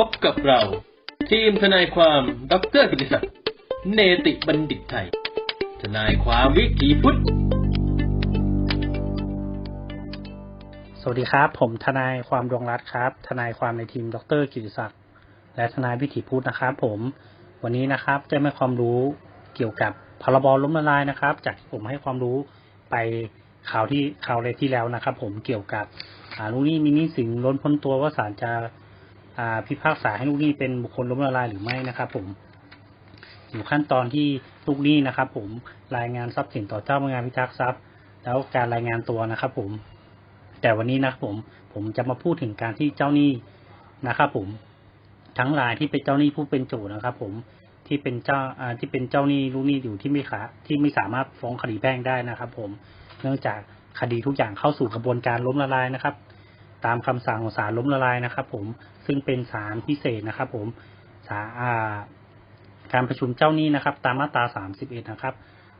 พบกับเรา ทีมทนายความดรกิติศักดิ์เนติบัณฑิตไทย ทนายความวิถีพุทธ สวัสดีครับ ผมทนายความดวงรัตน์ครับ ทนายความในทีมดรกิติศักดิ์และทนายวิถีพุทธนะครับ ผม วันนี้นะครับจะมาความรู้เกี่ยวกับพรบล้มละลายนะครับ จากที่ผมให้ความรู้ไปข่าวที่ข่าวเลยที่แล้วนะครับ ผมเกี่ยวกับอ่าลูกนี้มีนี้สินล้นพ้นตัวว่าศาลจะ พิพากษาให้ลูกหนี้เป็นบุคคลล้มละลายหรือไม่นะครับ ผมอยู่ขั้นตอนที่ลูกหนี้นะครับ ผมรายงานทรัพย์สินต่อเจ้าพนักงานพิทักษ์ทรัพย์ แล้วการรายงานตัวนะครับ ผม แต่วันนี้นะครับผมผมจะมาพูดถึงการที่เจ้าหนี้นะครับ ผมทั้งรายที่เป็นเจ้าหนี้ผู้เป็นโจทย์นะครับ ผมที่เป็นเจ้าอ่าที่เป็นเจ้าหนี้ลูกหนี้อยู่ที่ไม่ขาที่ไม่สามารถฟ้องคดีแพ่งได้นะครับ ผมเนื่องจากคดีทุกอย่างเข้าสู่กระบวนการล้มละลายนะครับ ตามคำสั่งของศาลล้มละลายนะครับ ผมซึ่งเป็นศาลพิเศษนะครับ ผมศาลอ่าการประชุมเจ้าหนี้นะครับ ตามมาตรา 31 นะครับ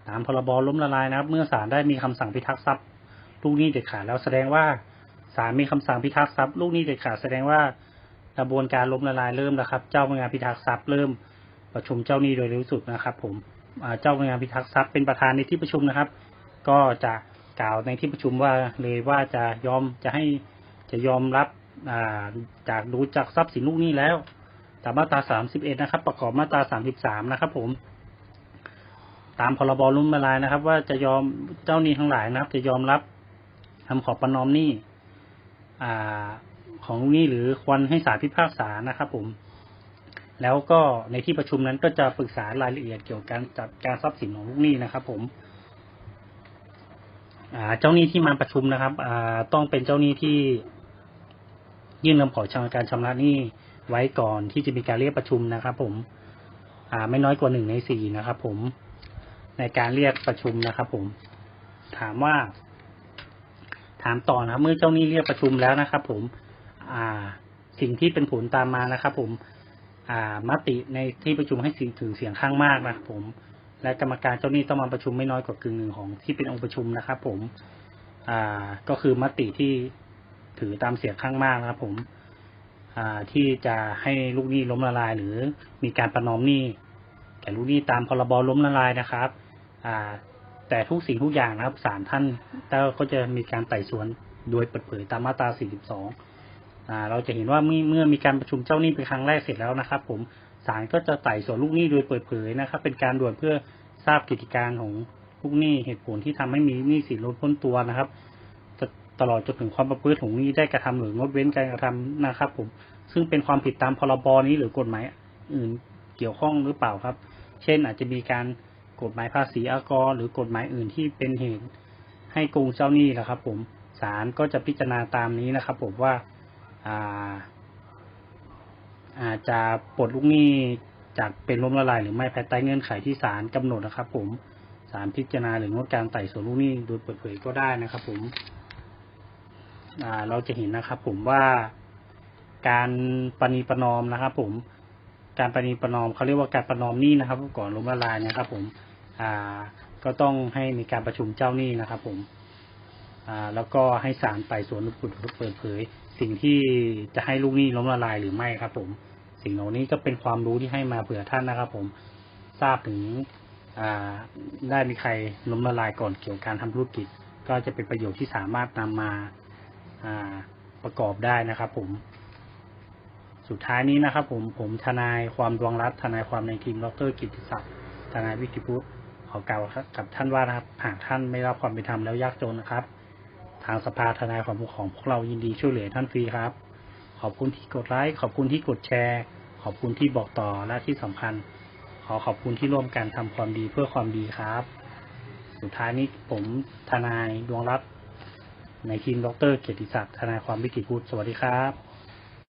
ตามพรบล้มละลายนะครับ เมื่อศาลได้มีคำสั่งพิทักษ์ทรัพย์ลูกหนี้เด็ดขาดแล้วแสดงว่าศาลมีคำสั่งพิทักษ์ทรัพย์ลูกหนี้เด็ดขาดแสดงว่ากระบวนการล้มละลายเริ่มแล้วครับ เจ้าพนักงานพิทักษ์ทรัพย์เริ่มประชุมเจ้าหนี้โดยเร็วสุดนะครับ ผมเจ้าพนักงานพิทักษ์ทรัพย์เป็นประธานในที่ประชุมนะครับ ก็จะกล่าวในที่ประชุมว่าเลยว่าจะยอมจะให้ จะยอมรับจากดูจากทรัพย์สินลูกหนี้แล้วตามมาตรา31นะครับ ประกอบมาตรา33นะครับ ผม ตามพรบลุ่มละลายนะครับ ว่าจะยอมเจ้าหนี้ทั้งหลายนะครับ จะยอมรับคำขอประนอมหนี้อ่ของลูกหนี้หรือควรให้ศาลพิพากษานะครับ ผม แล้วก็ในที่ประชุมนั้นก็จะปรึกษารายละเอียดเกี่ยวกับการจัดการทรัพย์สินของลูกหนี้นะครับ ผมเจ้าหนี้ที่มาประชุมนะครับต้องเป็นเจ้าหนี้ที่ ยื่นคำขอชำการชำระหนี้ไว้ก่อนที่จะมีการเรียกประชุมนะครับผมไม่น้อยกว่าหนึ่งในสี่นะครับผมในการเรียกประชุมนะครับผม ถามว่า ถามต่อนะครับเมื่อเจ้าหนี้เรียกประชุมแล้วนะครับผม อ่า สิ่งที่เป็นผลตามมานะครับผม อ่ามติในที่ประชุมให้สิ่งถึงเสียงข้างมากนะครับผม และกรรมการเจ้าหนี้ต้องมาประชุมไม่น้อยกว่ากึ่งหนึ่งของที่เป็นองค์ประชุมนะครับผม อ่าก็คือมติที่ ถือตามเสียงข้างมากนะครับ ผมที่จะให้ลูกหนี้ล้มละลาย หรือมีการประนอมหนี้แก่ลูกหนี้ตามพรบล้มละลายนะครับแต่ทุกสิ่งทุกอย่างนะครับศาลท่านก็จะมีการไต่สวนโดยเปิดเผยตามมาตรา 42 เราจะเห็นว่าเมื่อมีการประชุมเจ้าหนี้เป็นครั้งแรกเสร็จแล้วนะครับ ผมศาลก็จะไต่สวนลูกหนี้โดยเปิดเผยนะครับ เป็นการด่วนเพื่อทราบกิจการของลูกหนี้เหตุผลที่ทำให้มีหนี้สินลดพ้นตัวนะครับ ตลอดจนถึงความประพฤติของนี้ได้กระทำหรืองดเว้นการกระทำนะครับ ผม ซึ่งเป็นความผิดตามพรบนี้หรือกฎหมายอื่นเกี่ยวข้องหรือเปล่าครับ เช่น อาจจะมีการกฎหมายภาษีอากร หรือกฎหมายอื่นที่เป็นเหตุให้โกงเจ้าหนี้นะครับ ผมศาลก็จะพิจารณาตามนี้นะครับ ผมว่าอ่าอาจจะปลดลูกหนี้จากเป็นล้มละลายหรือไม่ภายใต้เงื่อนไขที่ศาลกำหนดนะครับ ผมศาลพิจารณาหรืองดการไต่สวนลูกหนี้โดยเปิดเผยก็ได้นะครับ ผม เราจะเห็นนะครับ ผมว่าการปณีประนอมนะครับ ผม การปณีประนอมเขาเรียกว่าการประนอมหนี้นะครับ ก่อนล้มละลายนะครับ ผมอ่าก็ต้องให้มีการประชุมเจ้าหนี้นะครับ ผมอ่าแล้วก็ให้ศาลไต่สวนเปิดเผย สิ่งที่จะให้ลูกหนี้ล้มละลายหรือไม่ครับ ผม สิ่งเหล่านี้ก็เป็นความรู้ที่ให้มาเผื่อท่านนะครับ ผมทราบถึงได้มีใครล้มละลายก่อนเกี่ยวกับการทำธุรกิจ ก็จะเป็นประโยชน์ที่สามารถนำมาอ่า ประกอบได้นะครับ ผม สุดท้ายนี้นะครับ ผมผมทนายความดวงรัตทนายความในทีมดรกิติศักดิ์ทนายวิกิพุทธขอกล่าวกับท่านว่านะครับหากท่านไม่รับความเป็นธรรมแล้วยากจนนะครับ ทางสภาทนายความของพวกเรายินดีช่วยเหลือท่านฟรีครับ ขอบคุณที่กดไลค์ขอบคุณที่กดแชร์ ขอบคุณที่บอกต่อและที่สำคัญ ขอขอบคุณที่ร่วมกันทำความดีเพื่อความดีครับ สุดท้ายนี้ผมทนายดวงรัตน ในทีมดรเกียรติศักดิ์ทนายความวิกิพูดสวัสดีครับ